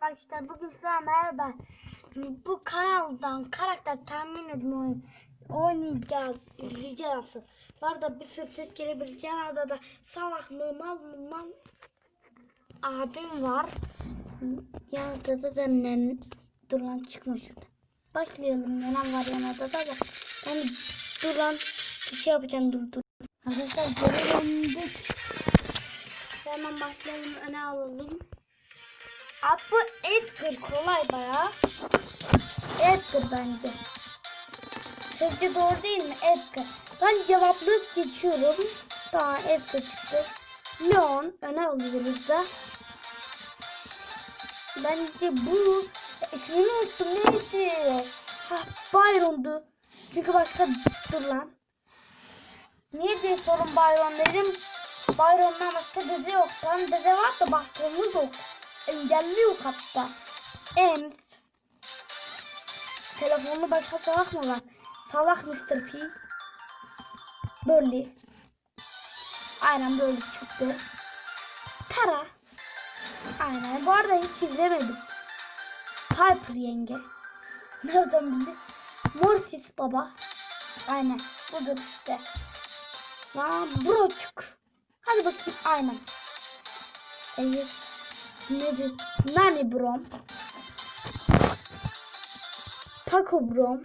Arkadaşlar bugün size merhaba. Bu kanaldan karakter tahmin oyun oynayacağız, izleyeceğiz asıl. Var da bir sürü ses gelebilir. Yanında da salak mı mal mı mal abim var. Yanında da denen duran çıkma şurada. Başlayalım. Nenem var yanında da da. Ben duran bir şey yapacağım dur dur. Arkadaşlar görüldük. Hemen başlayalım öne alalım. Abi Edgar kolay baya. Edgar bence. Sizce doğru değil mi Edgar? Ben cevaplayıp geçiyorum. Daha Edgar çıktı. Leon öne alıyoruz da. Bence bu ismini unuttum neydi? Ha Byron'du. Çünkü başka dur lan. Niye diye sorun Byron dedim. Byron'dan başka dede yok. Tam dede var da bastığımız yok. Engelli yok hatta. Ems. Telefonlu başka salak mı var? Salak Mr. P. Böyle. Aynen böyle çıktı. Tara. Aynen. Bu arada hiç izlemedim. Piper yenge. Nereden bildin? Mortis baba. Aynen. Budur işte. Lan broçuk. Hadi bakayım. Aynen. Evet. Nedir? Nani Brom. Taco Brom.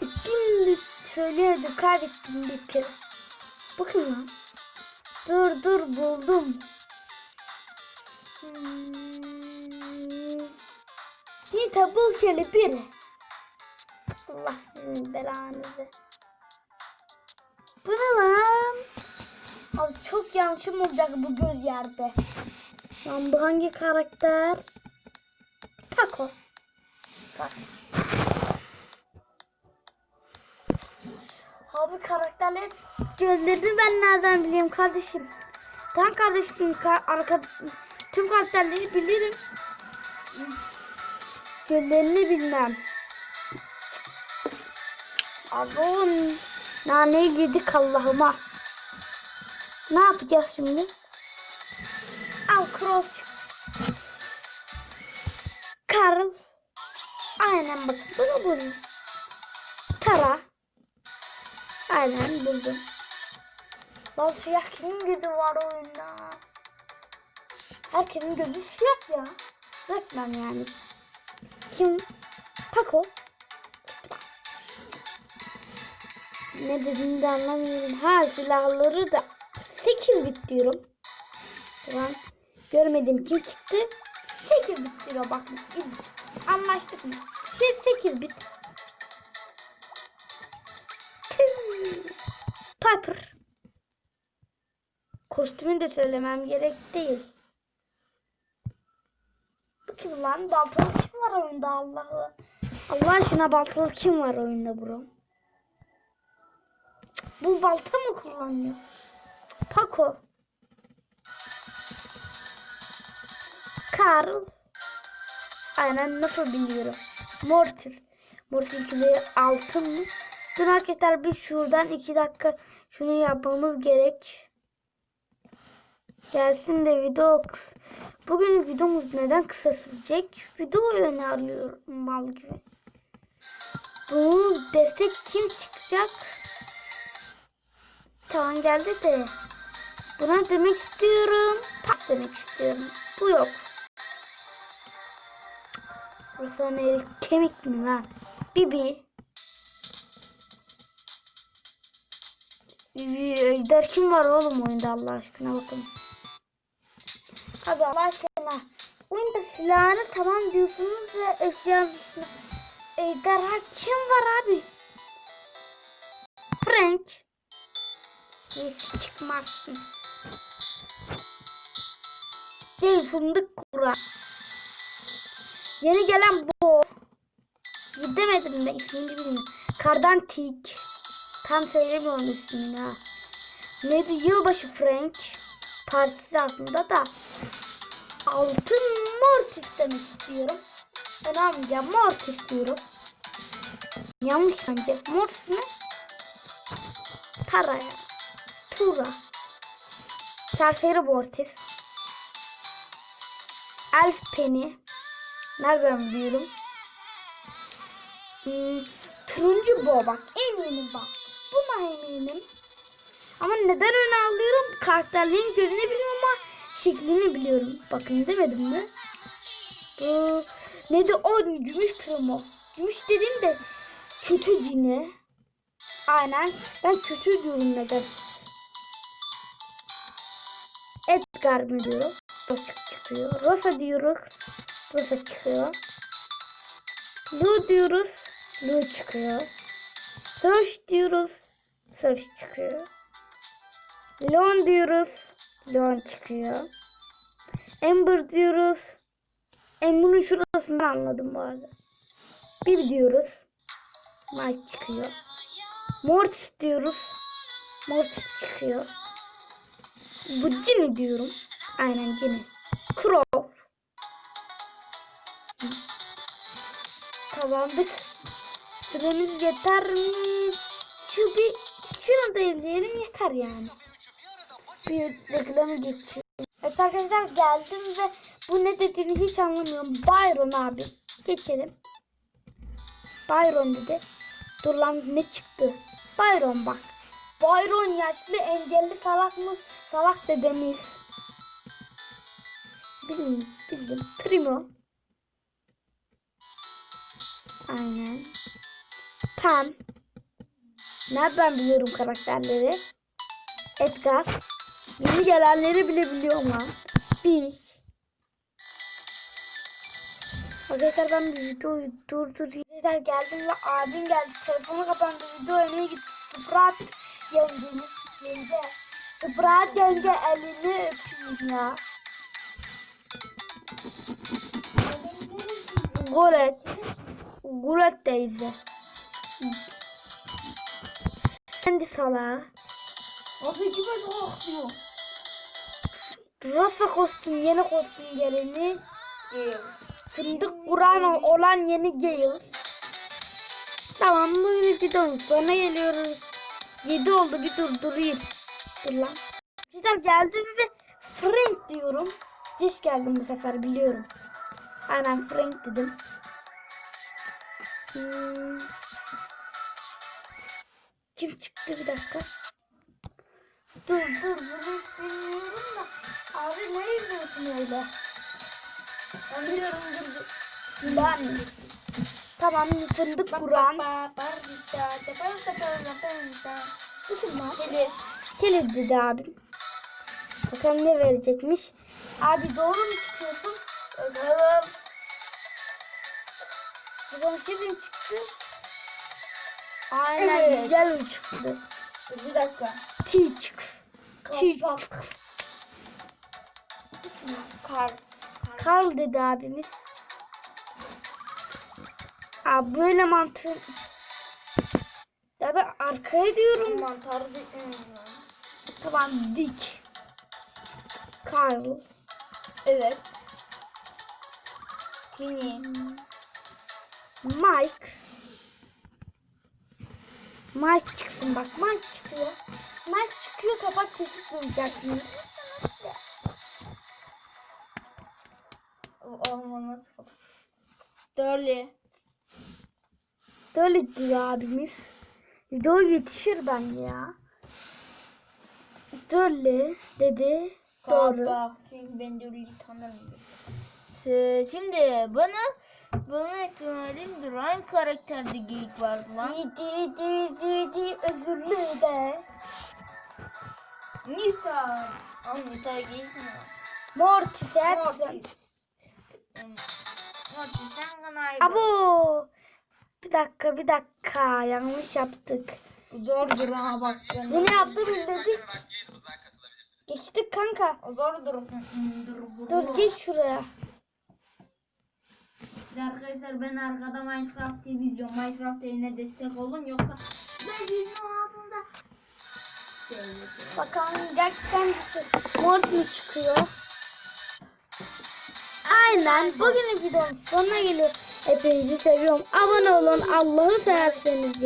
Şimdi söylüyordu kaybettim bir kere. Bakın lan. Dur dur buldum. Hmm. Nita bul şöyle bir. Allah sizin belanızı. Bu ne lan? Abi çok yanlışım olacak bu göz yerde. Lan bu hangi karakter? Taco. Bak. Abi karakterler gözlerini ben nereden bileyim kardeşim? Tamam kardeşim ka arka tüm karakterleri bilirim. Gözlerini bilmem. Abi naneyi yedik Allah'ıma. Ne yapacağız şimdi? Al cross. Karl. Aynen bak bunu buldum. Tara. Aynen buldum. Lan siyah kimin gözü var oyunda? Herkesin gözü siyah ya. Resmen yani. Kim? Paco. Ne dediğini de anlamıyorum. Ha silahları da 8 bit diyorum. Tamam. Görmedim kim çıktı. 8 bit diyor bak. Anlaştık mı? Şey 8 bit. Piper. Kostümü de söylemem gerek değil. Bu kim lan? Baltalı kim var oyunda Allah'ı? Allah aşkına baltalı kim var oyunda bro? Bu balta mı kullanıyor? Paco. Carl. Aynen nasıl biliyorum. Mortis. Mortis'inkileri altın mı? Dur arkadaşlar bir şuradan iki dakika şunu yapmamız gerek. Gelsin de video Bugün videomuz neden kısa sürecek? Video öneriyorum mal gibi. Bu destek kim çıkacak? Tamam geldi de. Buna demek istiyorum. Pas demek istiyorum. Bu yok. Bu sana el kemik mi lan? Bibi. Der kim var oğlum oyunda Allah aşkına bakın. Abi Allah aşkına. Oyunda silahını tamam diyorsunuz ve eşyasını. Ejderha kim var abi? Frank. Hiç çıkmazsın. Değil fındık kura. Yeni gelen bu. Gidemedim de ismini bilmiyorum. Kardan tik. Tam söylemiyorum ismini ha. Neydi yılbaşı Frank. Partisi aslında da. Altın Mortis demek istiyorum. Ben almayacağım Mortis diyorum. Yanlış bence. Mortis ne? Tara ya. Tura. Serseri Mortis. Elf Penny. Nereden biliyorum? Hmm, turuncu bu bak. Eminim bak. Buna eminim. Ama neden öne alıyorum? Karakterlerin gözünü bilmiyorum ama şeklini biliyorum. Bakın demedim mi? Bu ne de o gümüş primo. Gümüş dediğim de kötü cini. Aynen. Ben kötü diyorum neden. Edgar mı diyorum? Rosa çıkıyor. Rosa diyoruz. Rosa çıkıyor. Lu diyoruz. Lu çıkıyor. Search diyoruz. Search çıkıyor. Leon diyoruz. Leon çıkıyor. Ember diyoruz. Ember'ın şurasını anladım bu arada. Bir diyoruz. Mike çıkıyor. Mortis diyoruz. Mortis çıkıyor. Bu Ginny diyorum. Aynen Ginny. Crow. Kazandık. Süremiz yeter mi? Şu bir şunu da izleyelim yeter yani. Bir reklamı geçiyor. Evet arkadaşlar geldim ve bu ne dediğini hiç anlamıyorum. Byron abi. Geçelim. Byron dedi. Dur lan ne çıktı? Byron bak. Byron yaşlı engelli salak mı? Salak dedemiz. Bildim, bildim. Primo. Aynen. Pam. Nereden biliyorum karakterleri? Edgar. Yeni gelenleri bile biliyorum lan. Bir. Arkadaşlar ben bir videoyu durdurayım. Arkadaşlar geldim ve abim geldi. Telefonu kapandı. Video oynamaya gitti. Sprat yengemiz. Yenge. Sprat yenge elini öpeyim ya. Golet. Golet teyze. Kendi salağı. Abi kime soğuyor? Rasa kostüm yeni kostüm geleni. Fındık Kur'an olan yeni Gale. Tamam bu videonun sonuna geliyoruz. 7 oldu bir durdurayım. Dur lan. Güzel geldim ve Frank diyorum. Geç geldim bu sefer biliyorum. Aynen Frank dedim. Hmm. Kim çıktı bir dakika. Dur dur bunu bilmiyorum da. Abi ne izliyorsun öyle? Ben biliyorum dur dur. Ben. Tamam fındık Kur'an. Kim lan? Seni. Şöyle dedi abim. Bakalım ne verecekmiş. Abi doğru mu çıkıyorsun? Bakalım. Buradan kim çıktı? Aynen. Evet, yellow çıktı. Bir dakika. T çıktı. T Kapak. çıktı. Kar. Karl dedi abimiz. Abi böyle mantığı... Ben arkaya diyorum. Mantar değil. Tamam dik. Karl. Evet. Mini. Mike. Mike çıksın bak Mike çıkıyor. Mike çıkıyor kapak kesik bulacaksınız. Olmalı. Dörlü. Böyle diyor abimiz. Video yetişir bence ya. Böyle dedi. Doğru. Bak çünkü ben Dörlü'yü tanırım. Ş- Şimdi bana bana ihtimalim dur hangi karakterde geyik var lan? Di di di di di özürlü de. Nita. Ama Nita geyik mi? Mortis. Mortis. Hmm, Mortis sen kanaydı. Abo. Bir dakika bir dakika yanlış yaptık. Zordur ha bak. Yine yaptım dedik. Geçtik kanka. Zordur. Dur, Dur geç şuraya. Bir de Arkadaşlar ben arkada Minecraft izliyorum. Minecraft TV'ne destek olun yoksa ben sizin altında Bakalım gerçekten Mortis mi çıkıyor? Aynen. Bugünün videonun sonuna geliyor. Hepinizi seviyorum. Abone olun. Allah'ı severseniz.